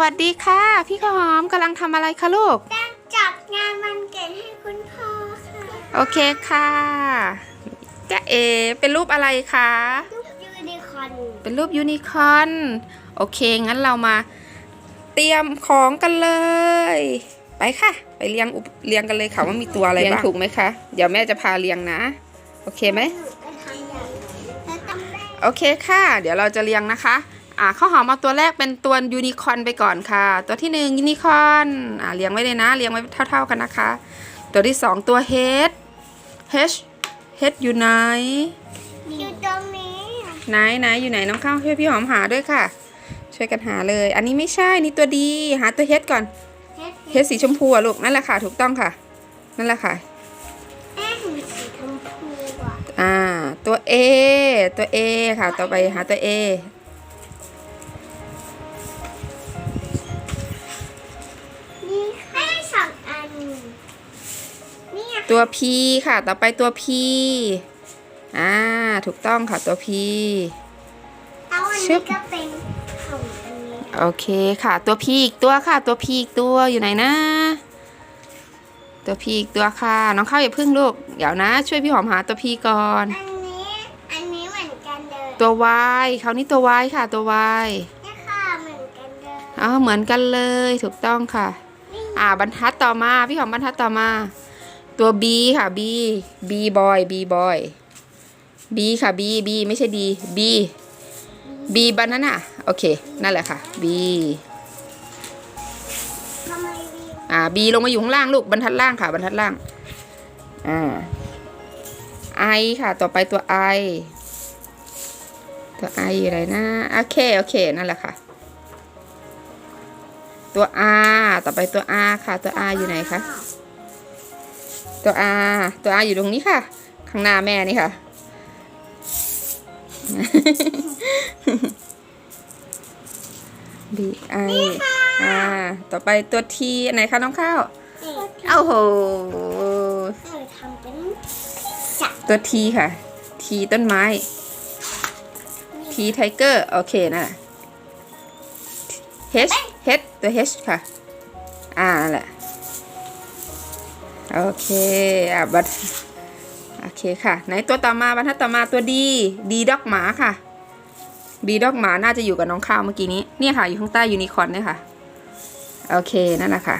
วัสดีค่ะ พี่ข้าวหอมกำลังทำอะไรคะลูกตั้งจัดงานวันเกิดให้คุณพ่อค่ะ โอเคค่ะจะเอเป็นรูปอะไรคะลูกยูนิคอร์นเป็นรูปยูนิคอร์นโอเค งั้นเรามาเตรียมของกันเลย ไปค่ะ ไปเรียงอุปเรียงกันเลยค่ะว่ามีตัวอะไรบ้างเรียงถูกไหมคะ เดี๋ยวแม่จะพาเรียงนะ โอเคไหมหนูก็ทำอย่างแล้วตั้งได้โอเคค่ะ เดี๋ยวเราจะเรียงนะคะ อ่าข้าวหอมเอาตัวแรกเป็นตัวยูนิคอร์นไปก่อนค่ะ ตัวที่หนึ่งยูนิคอร์นอ่าเรียงไว้เลยนะเรียงไว้เท่า ๆกันนะคะ ตัวที่สองตัว H H H อยู่ไหนอยู่ตรงนี้ไหนไหนอยู่ไหนน้องข้าวช่วยพี่หอมหาด้วยค่ะ ช่วยกันหาเลย อันนี้ไม่ใช่นี่ตัวดีหาตัว H ก่อนเฮ็ด H สีชมพูอะลูกนั่นแหละค่ะ ถูกต้องค่ะ นั่นแหละค่ะแม่หนูสีชมพูอะอ่าตัว A ตัว A ค่ะ ต่อไปหาตัว A ตัว P ค่ะ ต่อไปตัว P อ่า ถูกต้องค่ะตัว P แล้วอันชึนี้บก็เป็นของอันนี้โอเคค่ะ ตัว P อีกตัวค่ะ ตัว P อีกตัวอยู่ไหนนะ ตัว P อีกตัวค่ะ น้องข้าวอย่าพึ่งลูก เดี๋ยวนะ ช่วยพี่หอมหาตัว P ก่อน อันนี้อันนี้เหมือนกันเลยตัว Y คราวนี้ตัว Y ค่ะ ตัว Y นี่ค่ะเหมือนกันเลยอ๋อเหมือนกันเลยถูกต้องค่ะ นี่อ่าบรรทัดต่อมา พี่หอมบรรทัดต่อมา ตัว B ค่ะ B B boy B boy B ค่ะ B B ไม่ใช่ D B B บันนั้นอะโอเค นั่นแหละค่ะบีอ่า B ลงมาอยู่ข้างล่างลูกบรรทัดล่างค่ะบรรทัดล่าง อ่า I ค่ะ ต่อไปตัว I ตัว I อยู่ไหนนะโอเคโอเค นั่นแหละค่ะ ตัว R ต่อไปตัว R ค่ะ ตัว R อยู่ไหนคะ ตัว R ตัว R อยู่ตรงนี้ค่ะ ข้างหน้าแม่นี่ค่ะ B I อ่าต่อไปตัว T อันไหนคะน้องข้าวนี่เอ้าโหหนูทำเป็นจักรตัว T ค่ะ T ต้นไม้ T Tiger โอเคนะ H H ตัว H ค่ะอ่านั่นแหละ โอเคอะบัตโอเคค่ะไหนตัวต่อมาบรรทัดต่อมาตัว D D ดอกหมาค่ะ D ดอกหมาน่าจะอยู่กับน้องข้าวเมื่อกี้นี้เนี่ยค่ะอยู่ข้างใต้ยูนิคอร์นเนี่ยค่ะโอเคนั่นแหละค่ะ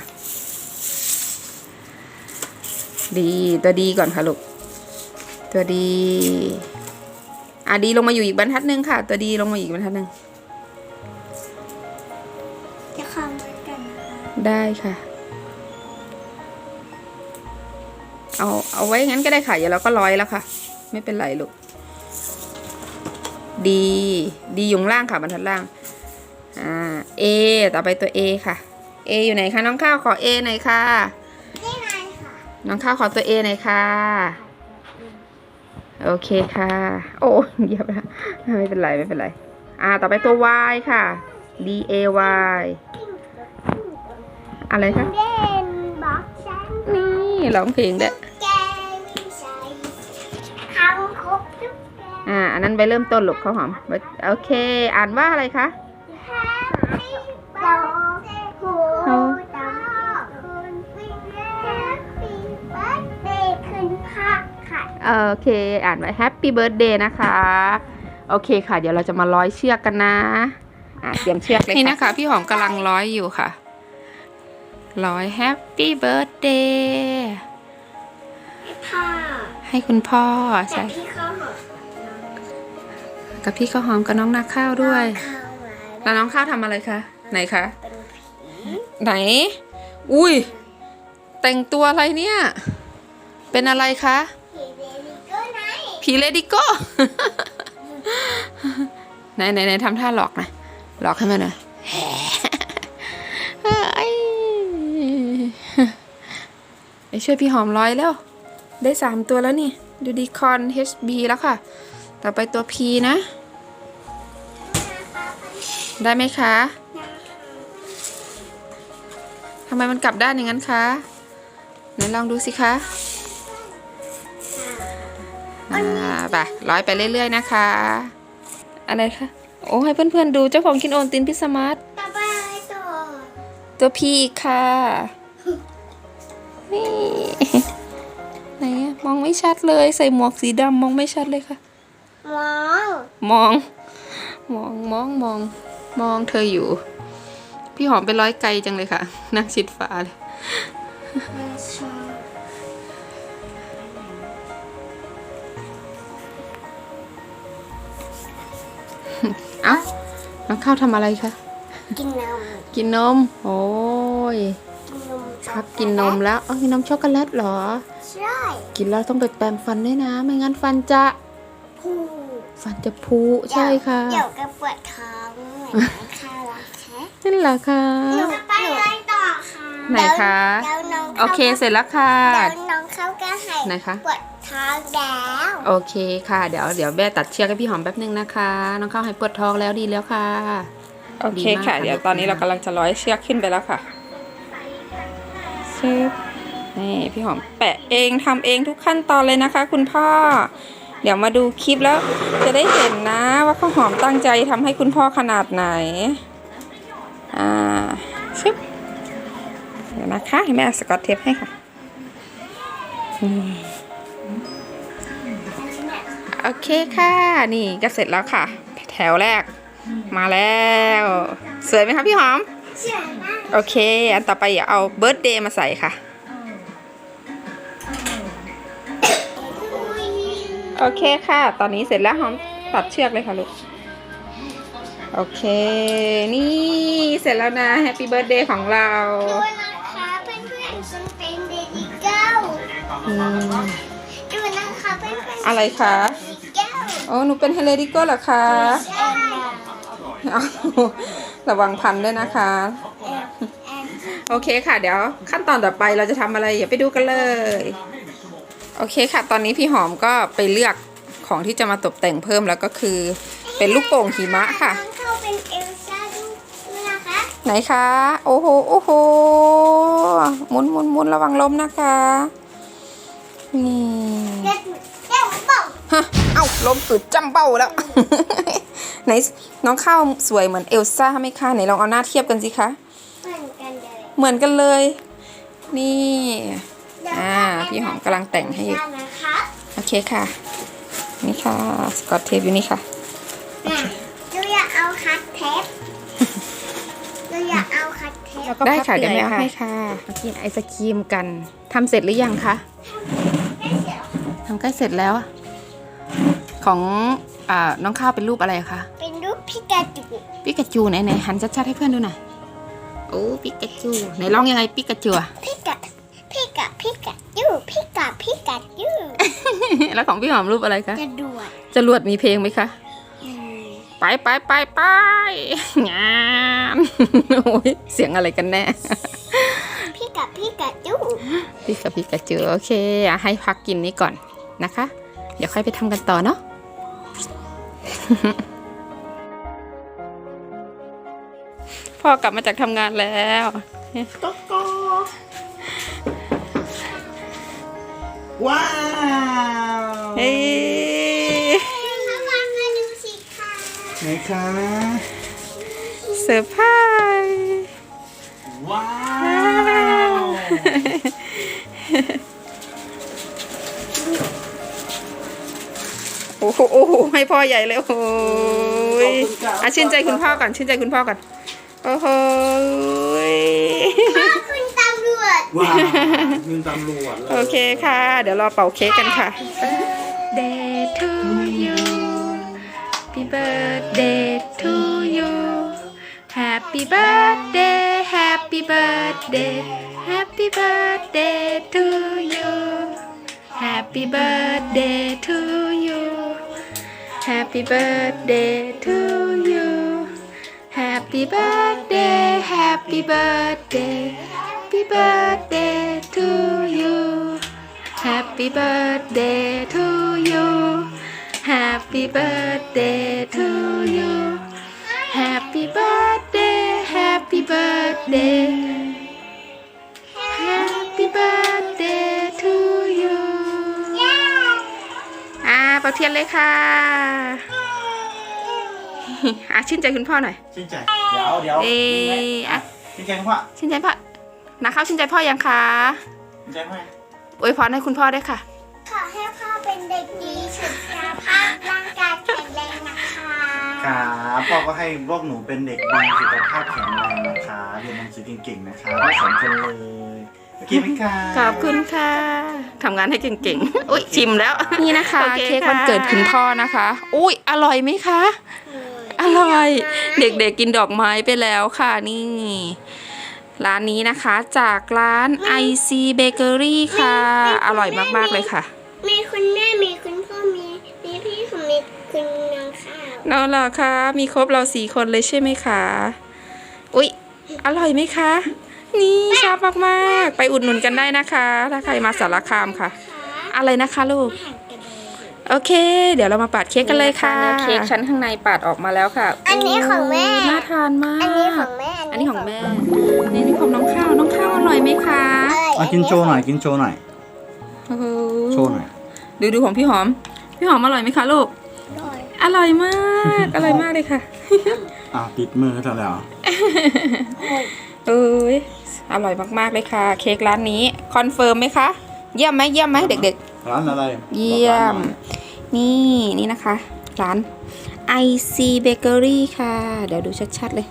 ดีตัวดีก่อนค่ะลูกตัวดีอะดีลงมาอยู่อีกบรรทัดหนึ่งค่ะ ตัวดีลงมาอีกบรรทัดหนึ่งจะคำเหมือนกันนะคะได้ค่ะ เอาเอาไว้งั้นก็ได้ค่ะเดี๋ยวเราก็ร้อยแล้วค่ะ ไม่เป็นไรลูกดีดีอยู่ข้างล่างค่ะบรรทัดล่างอ่า A ต่อไปตัว A ค่ะ A อยู่ไหนคะน้องข้าวขอ A หน่อยค่ะนี่ไงค่ะน้องข้าวขอตัว A หน่อยค่ะโอเคค่ะ โอ้เยียบแล้วไม่เป็นไรไม่เป็นไร อ่าต่อไปตัว Y ค่ะ D A Y อะไรคะ ร้องเพลงด้วยแกไม่ใช่คำครบทุกแกอ่า อันนั้นไปเริ่มต้นลูกข้าวหอม โอเค อ่านว่าอะไรคะแฮปปี้เบิร์ดเดย์คูตาคุณวิลเล่แฮปปี้เบิร์ดเดย์คืนพักค่ะโอเค อ่านไว้ Happy Birthday นะคะ โอเคค่ะ เดี๋ยวเราจะมาร้อยเชือกกันนะ อะเตรียมเชือกเลยค่ะนี่นะคะ พี่หอมกำลังร้อยอยู่ค่ะ ร้อย Happy Birthday ค่ะให้คุณพ่อแต่ใช่พี่เขาหอมกับพี่ข้าวหอมกับน้องนาข้าวด้วยเข้ามาแล้วน้องข้าวทำอะไรคะ ไหนคะเป็นผีไหน อุ้ย แต่งตัวอะไรเนี่ย เป็นอะไรคะผีเดลิโก้ไนท์ผีเลดิโก้ ไหนไหนไหนทำท่าหลอกนะ หลอกให้มันหน่อย ไปช่วยพี่หอมร้อยแล้ว ได้สามตัวแล้วนี่ ดูดีคอน HB แล้วค่ะ ต่อไปตัว P นะ ได้ไหมคะทำไมมันกลับด้านอย่างนั้นคะไหนลองดูสิคะอ่าไปร้อยไปเรื่อย ๆ นะคะ อะไรคะ โอ้ ให้เพื่อน ๆ ดูเจ้าของกินโอนตินพิสมาร์ทต่อไปตัว ตัวพี่อีกค่ะ นี่ไหนอะมองไม่ชัดเลย ใส่หมวกสีดำมองไม่ชัดเลยค่ะ มองมอง มองมองมอง มองเธออยู่ พี่หอมเป็นร้อยไกลจังเลยค่ะ นั่งชิดฟ้าเลยเอ้าน้องข้าวทำอะไรคะ กินนมกินนม โอ้ย กินนมพักกินนมแล้วเอ้ากินนมช็อกโกแลตเหรอ ใช่ กินแล้วต้องไปแปรงฟันด้วยนะ ไม่งั้นฟันจะผูฟันจะพุใช่ค่ะเดี๋ยวก็ปวดท้องเหมือนข้าวละแค่นั่นแหละค่ะหนูไปเลยต่อค่ะไหนคะแล้วน้องโอเคเสร็จแล้วค่ะแล้วน้องเข้าก็ให้ไหนคะปวดท้องแล้วโอเคค่ะ เดี๋ยวเดี๋ยวแม่ตัดเชือกให้พี่หอมแป๊บนึงนะคะ น้องข้าวให้ปวดท้องแล้วดีแล้วค่ะโอเคค่ะ เดี๋ยวตอนนี้เรากำลังจะร้อยเชือกขึ้นไปแล้วค่ะ ชึบนี่พี่หอมแปะเองทำเองทุกขั้นตอนเลยนะคะ คุณพ่อ เดี๋ยวมาดูคลิปแล้วจะได้เห็นนะ ว่าข้าวหอมตั้งใจทำให้คุณพ่อขนาดไหน อ่าชึบเดี๋ยวนะคะให้แม่สกอตเทปให้ค่ะโอเคค่ะ นี่ก็เสร็จแล้วค่ะ แถวแรก มาแล้ว สวยไหมคะพี่หอมเชื่อมาก โอเค อันต่อไปอย่าเอาเบิร์ d เดย์มาใส่ค่ะ โอเคค่ะ ตอนนี้เสร็จแล้วหอมตัดเชือกเลยค่ะลูก โอเค นี่เสร็จแล้วนะแฮปปี้เบิร์ a เดย์ของเราดูนะคะเพื่อนๆฉันเป็นเดดิเกิลอืมดูนะคะเพื่อนๆอะไรคะเดดิเกิลโอ้หนูเป็นเฮเลดิโก้เหรอคะแอนนาเอาระวังพันด้วยนะคะแอนแอน โอเคค่ะ เดี๋ยวขั้นตอนต่อไปเราจะทำอะไรอย่าไปดูกันเลย โอเคค่ะ ตอนนี้พี่หอมก็ไปเลือกของที่จะมาตกแต่งเพิ่มแล้วก็คือ เป็นลูกโป่งหิมะค่ะน้องเข้าเป็นเอลซ่าดูดูนะคะ ไหนคะ โอ้โหโอ้โหหมุนหมุนหมุนระวังล้มนะคะนี่เด็ดเด็ดบอกฮะเอ้าล้มสุดจำเบ้าแล้ว ไหนน้องข้าวสวยเหมือนเอลซ่าไหมคะไหนลองเอาหน้าเทียบกันสิคะเหมือนกัน เลยเหมือนกันเลย นี่เดี๋ยวอ่า พี่หอมกำลังแต่งให้อยู่ได้นะคะโอเคค่ะ นี่ค่ะ สกอตเทปอยู่นี่ค่ะน่ะดูอยากเอาคัตเทปดูอยากเอาคัตเทปได้ค่ะ เดี๋ยวแม่เอาให้ค่ะ มากินไอศครีมกันทำเสร็จหรือยังคะได้เสียวทำใกล้เสร็จแล้วของอ่าน้องข้าวเป็นรูปอะไรคะ เป็นรูปพิกาจูปิกาจูไหนไหนหันชัดๆให้เพื่อนดูหน่อย โอ้ปิกาจูไหนร้องยังไงปิกาจูอะพิกาพิกาพิกาจูพิกาพิกาจูแล้วของพี่หอมรูปอะไรคะจะด่วนจรวดมีเพลงไหมคะอืมไปไปไปไปงานโอ้ยเสียงอะไรกันแน่พิกาพิกาจูปิกาปิกาจูโอเคอะให้พักกินนี้ก่อนนะคะ เดี๋ยวค่อยไปทำกันต่อเนาะ พ่อกลับมาจากทำงานแล้วโกโก้ว้าวเฮ้ยเข้ามามาดูสิค่ะไหนคะเซอร์ไพรส์ว้าวโอ้โหโอ้โหให้พ่อใหญ่เลยโอ้โหอะชื่นใจคุณพ่อก่อนชื่นใจคุณพ่อก่อน โอ้โหพ่อคุณตำรวจว้าวยืนตำรวจเลยโอเคค่ะ เดี๋ยวรอเป่าเค้กกันค่ะ Day to you Happy birthday to you Happy birthday Happy birthday Happy birthday to you Happy birthday to you Happy birthday to you Happy birthday Happy birthday Happy birthday to you Happy birthday to you Happy birthday to you Happy birthday Happy birthday Happy birthday to you อ่าเป่าเทียนเลยค่ะ อะชื่นใจคุณพ่อหน่อยชื่นใจ เดี๋ยวเดี๋ยวเออะชื่นใจพ่อชื่นใจพ่อนาข้าวชื่นใจพ่อยังคะชื่นใจพ่ออวยพรให้คุณพ่อด้วยค่ะ ขอให้พ่อเป็นเด็กดีสุขภาพร่างกายแข็งแรงนะคะครับพ่อก็ให้พวกหนูเป็นเด็กดีสุขภาพแข็งแรงนะคะเรียนหนังสือเก่งๆนะคะทั้งสองคนเลยโอเคไหมคะขอบคุณค่ะทำงานให้เก่งๆ อุ้ยชิมแล้ว นี่นะคะโอเคเค้กค่ะวันเกิดคุณพ่อนะคะ อุ้ยอร่อยไหมคะ อร่อย เด็กๆกินดอกไม้ไปแล้วค่ะนี่ ร้านนี้นะคะจากร้าน IC Bakery ค่ะ อร่อยมากๆเลยค่ะมีคุณแม่มีคุณพ่อมีมีพี่ของมีคุณน้องข้าวเอาล่ะคะมีครบเราสี่คนเลยใช่ไหมคะอุ๊ยอร่อยไหมคะ นี่ชอบมากๆ ไปอุดหนุนกันได้นะคะ ถ้าใครมาสารคามค่ะ อะไรนะคะลูกห่างกันเลย โอเค เดี๋ยวเรามาปาดเค้กกันเลยค่ะนี่นะคะเค้กชั้นข้างในปาดออกมาแล้วค่ะ อันนี้ของแม่โน่าทานมาก อันนี้ของแม่ อันนี้ของแม่ อันนี้ของน้องข้าว น้องข้าวอร่อยไหมคะเอากินโชว์หน่อย กินโชว์หน่อยโอ้โหโชว์หน่อย ดูดูของพี่หอม พี่หอมอร่อยไหมคะลูก อร่อยอร่อยมาก อร่อยมากเลยค่ะอะติดมือเท่าแล้วเอ้ย อร่อยมากๆเลยค่ะ เค้กร้านนี้ คอนเฟิร์มไหมคะ เยี่ยมไหมเยี่ยมไหมเด็ก ร้านอะไรๆเยี่ยม นี่นี่นะคะ ร้าน IC Bakery ค่ะ เดี๋ยวดูชัดๆเลย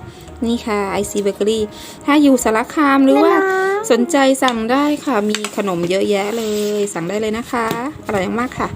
นี่ค่ะ IC Bakery ถ้าอยู่สารคามหรือว่าสนใจสั่งได้ค่ะ มีขนมเยอะแยะเลย สั่งได้เลยนะคะ อร่อยมากๆค่ะ